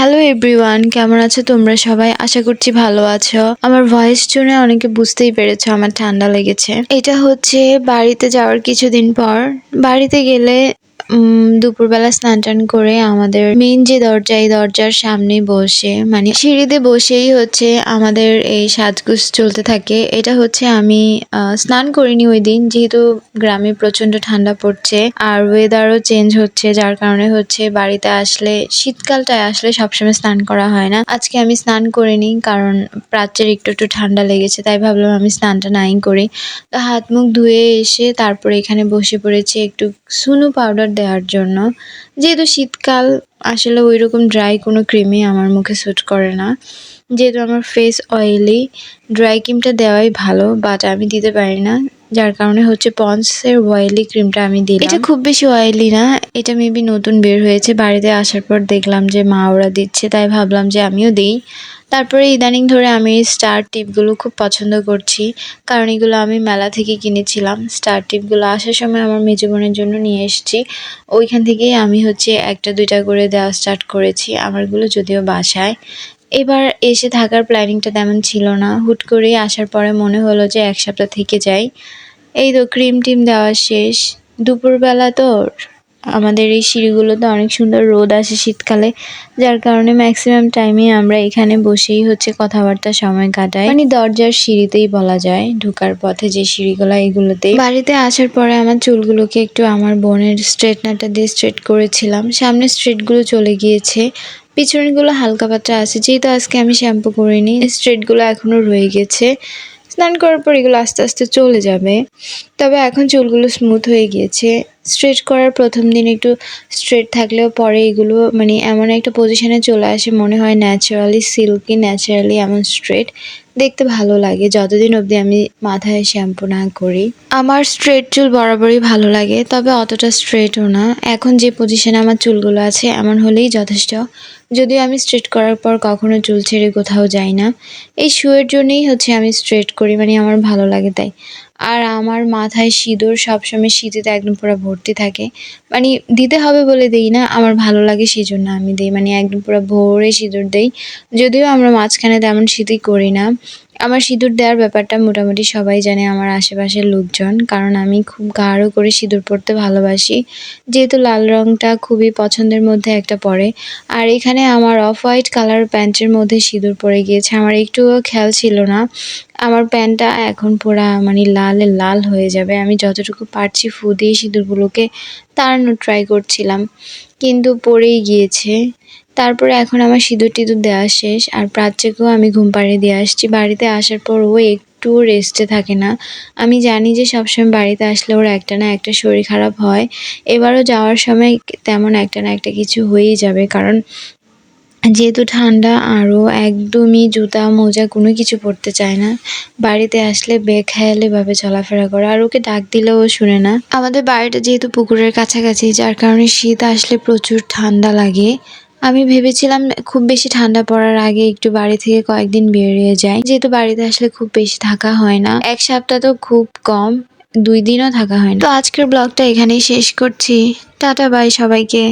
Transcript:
Hello everyone, কেমন আছো তোমরা সবাই? আশা করছি ভালো আছো। আমার ভয়েস শুনে অনেকে বুঝতেই পেরেছ আমার ঠান্ডা লেগেছে। এটা হচ্ছে বাড়িতে যাওয়ার কিছুদিন পর। বাড়িতে গেলে দুপুরবেলা স্নান টান করে আমাদের মেন যে দরজা, এই দরজার সামনে বসে মানে সিঁড়িতে বসেই হচ্ছে আমাদের এই সাজগুজ চলতে থাকে। এটা হচ্ছে আমি স্নান করিনি ওই দিন, যেহেতু গ্রামে প্রচণ্ড ঠান্ডা পড়ছে, আর ওয়েদারও চেঞ্জ হচ্ছে, যার কারণে হচ্ছে বাড়িতে আসলে, শীতকালটায় আসলে সবসময় স্নান করা হয় না। আজকে আমি স্নান করিনি, কারণ প্রাচ্যের একটু একটু ঠান্ডা লেগেছে, তাই ভাবলাম আমি স্নানটা নাই করি। তো হাত মুখ ধুয়ে এসে তারপরে এখানে বসে পড়েছি, একটু সুনু পাউডার দেওয়ার জন্য। যেহেতু শীতকাল, আসলে ওই রকম ড্রাই কোনো ক্রিমই আমার মুখে স্যুট করে না। যেহেতু আমার ফেস অয়েলি ড্রাই ক্রিমটা দেওয়াই ভালো বাট আমি দিতে পারি না। যার কারণে হচ্ছে পন্সের অয়েলি ক্রিমটা আমি দিলাম। এটা খুব বেশি অয়েলি না, এটা মেবি নতুন বের হয়েছে, বাড়িতে আসার পর দেখলাম যে মা ওরা দিচ্ছে, তাই ভাবলাম যে আমিও দিই। তারপরে ইদানিং ধরে আমি স্টার টিপগুলো খুব পছন্দ করছি, কারণ এগুলো আমি মেলা থেকে কিনেছিলাম। স্টার টিপগুলো আসার সময় আমার মেজো বোনের জন্য নিয়ে এসেছি। ওইখান থেকেই আমি হচ্ছে একটা দুইটা করে দেওয়া স্টার্ট করেছি, আমারগুলো যদিও বাসায়। এবার এসে থাকার প্ল্যানিংটা তেমন ছিল না। হুট করেই আসার পরে মনে হলো যে এক সপ্তাহ থেকে যাই। এই তো ক্রিম টিম দেওয়া শেষ। দুপুরবেলা তো আমাদের এই সিঁড়িগুলোতে অনেক সুন্দর রোদ আসে শীতকালে, যার কারণে ম্যাক্সিমাম টাইমে আমরা এখানে বসেই হচ্ছে কথাবার্তা সময় কাটাই। মানে দরজার সিঁড়িতেই বলা যায়, ঢুকার পথে যে সিঁড়িগুলো এগুলোতে বাড়িতে আসার পরে আমার চুলগুলোকে একটু আমার বোনের স্ট্রেটনারটা দিয়ে স্ট্রেট করেছিলাম। সামনে স্ট্রেটগুলো চলে গিয়েছে। পিছনেরগুলো হালকা পাতলা আছে, যেহেতু আজকে আমি শ্যাম্পু করিনি, স্ট্রেটগুলো এখনও রয়ে গেছে। স্নান করার পর এগুলো আস্তে আস্তে চলে যাবে। তবে এখন চুলগুলো স্মুথ হয়ে গিয়েছে। স্ট্রেট করার প্রথম দিন একটু স্ট্রেট থাকলেও পরে এগুলো মানে এমন একটা পজিশনে চলে আসে, মনে হয় ন্যাচারালি সিল্কি ন্যাচারালি এমন স্ট্রেট দেখতে ভালো লাগে, যতদিন অবধি আমি মাথায় শ্যাম্পু না করি। আমার স্ট্রেট চুল বরাবরই ভালো লাগে, তবে অতটা স্ট্রেটও না। এখন যে পজিশনে আমার চুলগুলো আছে, এমন হলেই যথেষ্ট। যদিও আমি স্ট্রেট করার পর কখনো চুল ছেড়ে কোথাও যাই না, এই শুয়ের জন্যেই হচ্ছে আমি স্ট্রেট করি মানে আমার ভালো লাগে তাই। আর আমার মাথায় সিঁদুর সবসময় শীতেতে একদম পুরো ভর্তি থাকে মানে দিতে হবে বলে দেই না, আমার ভালো লাগে সেই জন্য আমি দিই মানে একদম পুরো ভোরে সিঁদুর দেই। যদিও আমরা মাঝখানে তেমন শীতই করি না আমার সিঁদুর দেওয়ার ব্যাপারটা মোটামুটি সবাই জানে, আমার আশেপাশের লোকজন। কারণ আমি খুব গাঢ় করে সিঁদুর পরতে ভালোবাসি। যেহেতু লাল রঙটা খুবই পছন্দের মধ্যে একটা পড়ে আর এখানে আমার অফ হোয়াইট কালার প্যান্টের মধ্যে সিঁদুর পরে গিয়েছে। আমার একটুও খেয়াল ছিল না। আমার প্যান্টটা এখন পুরা মানে লালে লাল হয়ে যাবে। আমি যতটুকু পারছি ফু দিয়ে সিঁদুরগুলোকে তাড়ানোর ট্রাই করছিলাম, কিন্তু পড়েই গিয়েছে। তারপরে এখন আমার সিঁদুর টিঁদুর দেওয়া শেষ, আর প্রাচ্যকেও আমি ঘুম পাড়িয়ে দিয়ে আসছি। বাড়িতে আসার পর ও একটু রেস্টে থাকে না। আমি জানি যে সবসময় বাড়িতে আসলে ওর একটা না একটা শরীর খারাপ হয়। এবারও যাওয়ার সময় তেমন একটা না একটা কিছু হয়েই যাবে, কারণ যেহেতু ঠান্ডা আরও একদমই জুতা, মোজা কোনো কিছু পরতে চায় না। বাড়িতে আসলে বেখেয়ালি ভাবে চলাফেরা করে, আর ওকে ডাক দিলেও শুনে না। আমাদের বাড়িটা যেহেতু পুকুরের কাছাকাছি, যার কারণে শীত আসলে প্রচুর ঠান্ডা লাগে। আমি ভেবেছিলাম খুব বেশি ঠান্ডা পড়ার আগে একটু বাড়ি থেকে কয়েকদিন বেরিয়ে যাই। যেহেতু বাড়িতে আসলে খুব বেশি থাকা হয় না, এক সপ্তাহ তো খুব কম, দুই দিনও থাকা হয় না। তো আজকের ব্লগটা এখানেই শেষ করছি। টাটা বাই সবাইকে।